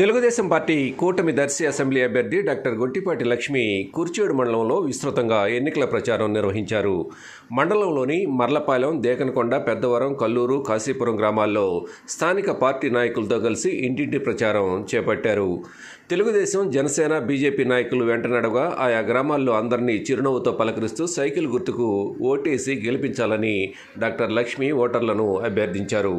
Telugu Desam party కూటమి Darsi assembly అభ్యర్థి doctor Gottipati Lakshmi Kurichedu మండలంలో విస్తృతంగా ఎన్నికల ప్రచారం నిర్వహించారు. మండలంలోని మర్లపాలెం దేకనకొండ పెద్దవరం కల్లూరు కాశీపురం గ్రామాల్లో స్థానిక పార్టీ నాయకులతో కలిసి ఇంటింటి ప్రచారం చేపట్టారు. తెలుగుదేశం జనసేన బీజేపీ నాయకులు వెంటనడగా ఆయా గ్రామాల్లో అందరినీ చిరునవ్వుతో పలకరిస్తూ సైకిల్ గుర్తుకు ఓటేసి గెలిపించాలని డాక్టర్ లక్ష్మి ఓటర్లను అభ్యర్థించారు.